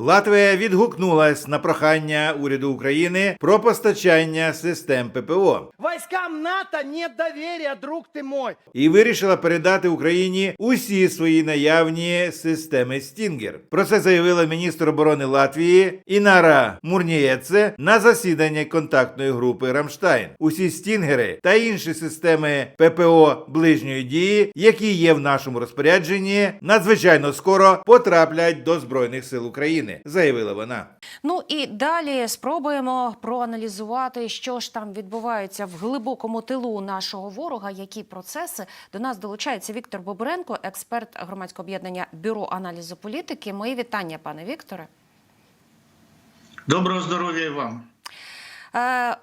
Латвія відгукнулась на прохання уряду України про постачання систем ППО Войскам НАТО нет доверия, друг ты мой. і вирішила передати Україні усі свої наявні системи Стінгер. Про це заявила міністр оборони Латвії Інара Мурнієце на засіданні контактної групи Рамштайн. Усі стінгери та інші системи ППО ближньої дії, які є в нашому розпорядженні, надзвичайно скоро потраплять до збройних сил України, заявила вона. Ну і далі спробуємо проаналізувати, що ж там відбувається в глибокому тилу нашого ворога, які процеси до нас долучається Віктор Бобренко, експерт громадського об'єднання Бюро аналізу політики. Мої вітання, пане Вікторе. Доброго здоров'я і вам. Е,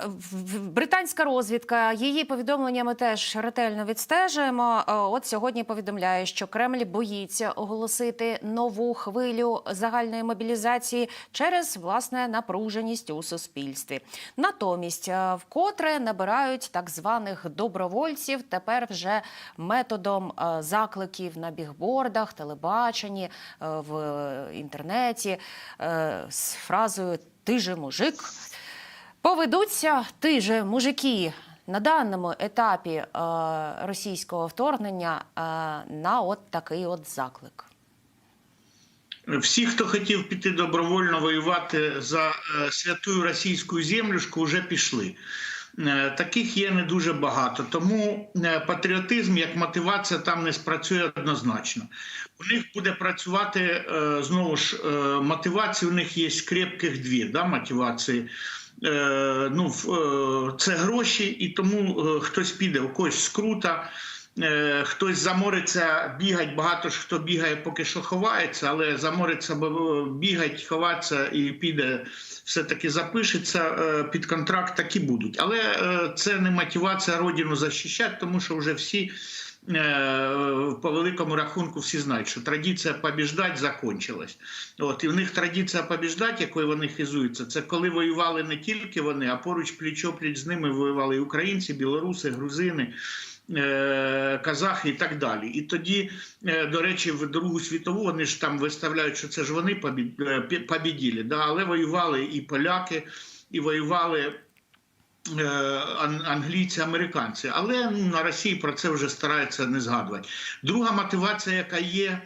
Британська розвідка, її повідомлення ми теж ретельно відстежуємо. Е, От сьогодні повідомляє, що Кремль боїться оголосити нову хвилю загальної мобілізації через власне напруженість у суспільстві. Натомість, е, вкотре набирають так званих добровольців тепер вже методом закликів на бігбордах, телебаченні, в інтернеті з фразою Ти же мужик. Поведуться ти же мужики на даному етапі е, російського вторгнення е, на от такий от заклик. Всі, хто хотів піти добровольно воювати за е, святую російську землюшку, вже пішли. Е, Таких є не дуже багато, тому е, патріотизм як мотивація там не спрацює однозначно. У них буде працювати знову ж мотивації. У них є крепких дві да, мотивації. Е, Ну, е, це гроші, і тому е, хтось піде, у когось скрута. Хтось замориться бігать, багато ж хто бігає, поки що ховається, але замориться бігать, ховатися і піде, все-таки запишеться під контракт, такі будуть. Але це не мотивація родину захищати, тому що вже всі по великому рахунку всі знають, що традиція побіждати закончилась. От і в них традиція побіждати, якою вони хизуються, це коли воювали не тільки вони, а поруч пліч-опліч з ними воювали і українці, білоруси, грузини. е, Казахи і так далі. І тоді, е, до речі, в Другу світову вони ж там виставляють, що це ж вони е, побіділи, да? але воювали і поляки, і воювали е, англійці, американці. Але ну, на Росії про це вже стараються не згадувати. Друга мотивація, яка є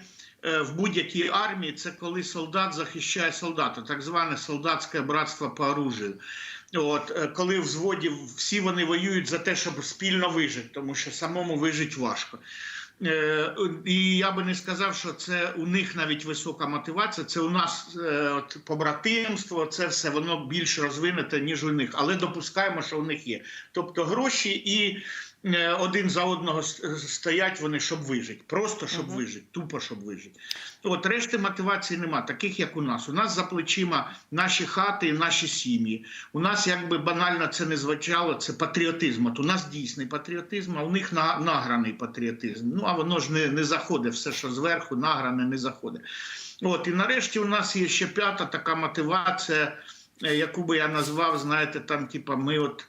е, в будь-якій армії, це коли солдат захищає солдата, так зване солдатське братство по оружию. От е, коли в зводі всі вони воюють за те, щоб спільно вижити, тому що самому вижити важко. Е, І я би не сказав, що це у них навіть висока мотивація. Це у нас е, от, побратимство, це все воно більш розвинете, ніж у них. Але допускаємо, що у них є. Тобто гроші і один за одного стоять вони, щоб вижити. Просто щоб Мгм. вижити, тупо щоб вижити. От решти мотивації нема, таких як у нас. У нас за плечима наші хати і наші сім'ї. У нас, якби банально це не звучало, це патріотизм. От у нас дійсний патріотизм, а у них на, награний патріотизм. Ну а воно ж не, не заходить, все, що зверху, награне, не заходить. От і нарешті у нас є ще п'ята така мотивація, е, яку би я назвав, знаєте, там, типа, ми от.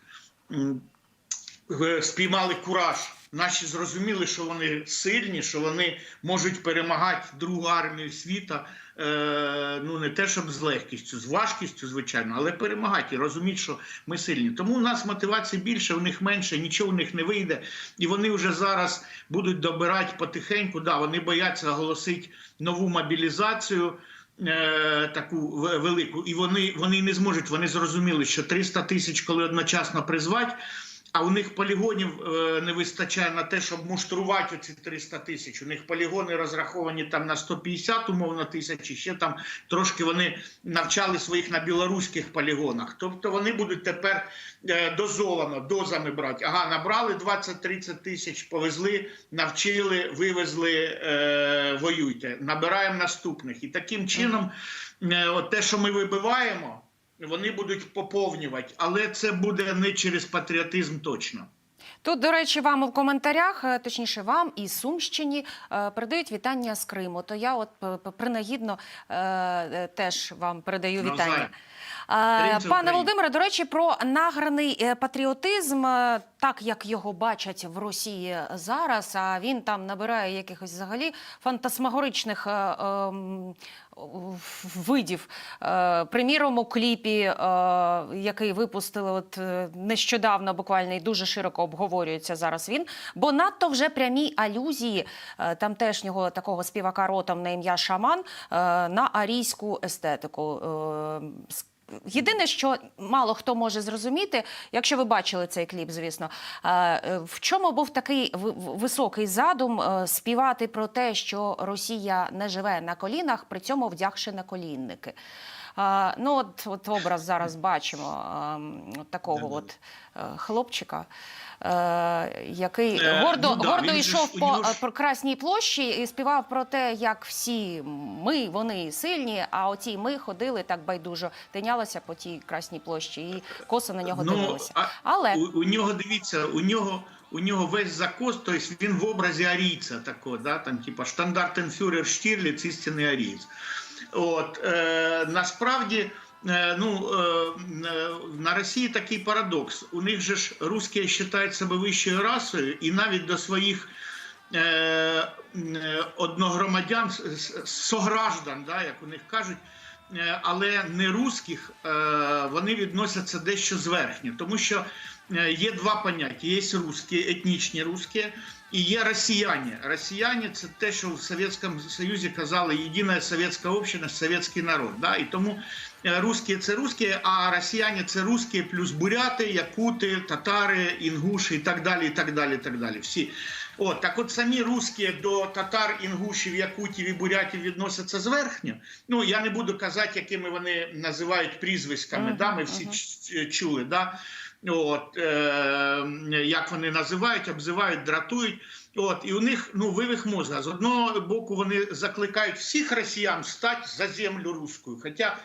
Е, спіймали кураж. Наші зрозуміли, що вони сильні, що вони можуть перемагати другу армію світа. Е, ну не те, щоб з легкістю, з важкістю, звичайно, але перемагати і розуміти, що ми сильні. Тому у нас мотивації більше, у них менше, нічого у них не вийде. І вони вже зараз будуть добирати потихеньку. Да, вони бояться оголосити нову мобілізацію. е, Таку велику, і вони, вони не зможуть. Вони зрозуміли, що 300 тисяч, коли одночасно призвати, а у них полігонів е, не вистачає на те, щоб муштрувати ці 300 тисяч. У них полігони розраховані там на 150 умовно тисяч, і ще там трошки вони навчали своїх на білоруських полігонах. Тобто вони будуть тепер е, дозовано, дозами брати. Ага, набрали 20-30 тисяч, повезли, навчили, вивезли, е, воюйте. Набираємо наступних. І таким чином, е, от те, що ми вибиваємо вони будуть поповнювати, але це буде не через патріотизм точно. Тут, до речі, вам у коментарях, е, точніше, вам і Сумщині е, передають вітання з Криму. То я от принагідно е, е, теж вам передаю вітання. Пане Володимире, до речі, про награний патріотизм, так як його бачать в Росії зараз, а він там набирає якихось взагалі фантасмагоричних ем, видів. Е, Приміром, у кліпі, е, який випустили от е, нещодавно, буквально і дуже широко обговорюється зараз він, бо надто вже прямі алюзії тамтешнього такого співака ротом на ім'я Шаман на арійську естетику. Єдине, що мало хто може зрозуміти, якщо ви бачили цей кліп, звісно, е, е, в чому був такий ви- високий задум е, співати про те, що Росія не живе на колінах, при цьому вдягши на колінники. Ну, от, от образ зараз бачимо от такого от е, хлопчика, е, який гордо, ну да, гордо йшов ж- по ж- е, Красній площі і співав про те, як всі ми, вони сильні, а оці ми ходили так байдужо, тинялися по тій Красній площі і косо на нього дивилися. Але у, у нього дивіться, у нього. У нього весь закос, тобто він в образі арійця такого, да, там, типа штандартенфюрер Штірліц, істинний арієць. От, е, насправді, е, ну, е, на Росії такий парадокс. У них же ж русські вважають себе вищою расою, і навіть до своїх е, е, одногромадян, сограждан, да, як у них кажуть, але не русських, е, вони відносяться дещо зверхньо, тому що е, є два поняття: є русські, етнічні русські, і є росіяни. Росіяни це те, що в Совєтському Союзі казали єдина совєтська община, совєтський народ. Да? І тому е, русські це русські, а росіяни це русські плюс буряти, якути, татари, інгуші і так далі. і так далі, і так далі. Всі. От, так от самі русські до татар, інгушів, якутів і бурятів відносяться зверхньо. Ну, я не буду казати, якими вони називають прізвиськами. Мгм, да? Ми всі ч- чули. Да? От, е, як вони називають, обзивають, дратують. От, і у них ну, вивих мозга. З одного боку, вони закликають всіх росіян стати за землю руською. Хоча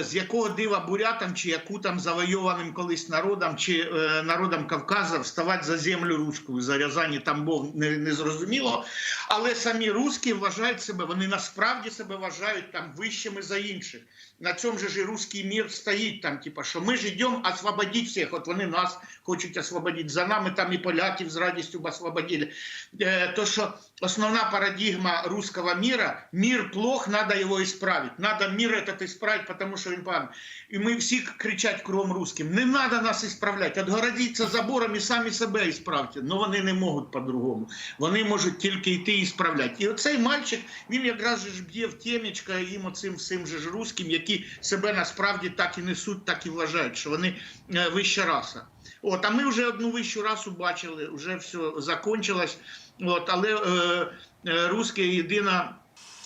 з якого дива бурятам чи якутам завойованим колись народам чи е, народам Кавказа вставати за землю руською, за Рязані там Бог не, не зрозуміло. Але самі русські вважають себе, вони насправді себе вважають там вищими за інших. На цьому же ж і руський мір стоїть там, типа, що ми ж йдемо освободити всіх. От вони нас хочуть освободити. За нами там і поляків з радістю б освободили. Е, то, що основна парадигма русского мира, мир плох, надо его исправить. Надо мир этот исправить, потому что він пан. І ми всі кричать кругом русским, не надо нас исправлять, отгородіться забором і самі себе ісправте. Ну вони не можуть по-другому. Вони можуть тільки йти і справляти. І оцей мальчик, він якраз же б'є в темечка їм оцим всім же ж які себе насправді так і несуть, так і вважають, що вони е, вища раса. От, а ми вже одну вищу расу бачили, вже все закончилось. От, але е, е, русська єдина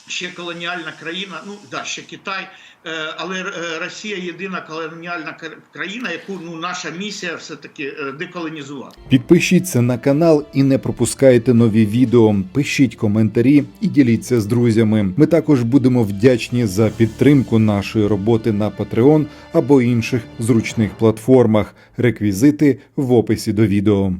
ще колоніальна країна, ну да, ще Китай, е, але е, Росія єдина колоніальна країна, яку ну, наша місія все-таки е, деколонізувати. Підпишіться на канал і не пропускайте нові відео. Пишіть коментарі і діліться з друзями. Ми також будемо вдячні за підтримку нашої роботи на Patreon або інших зручних платформах. Реквізити в описі до відео.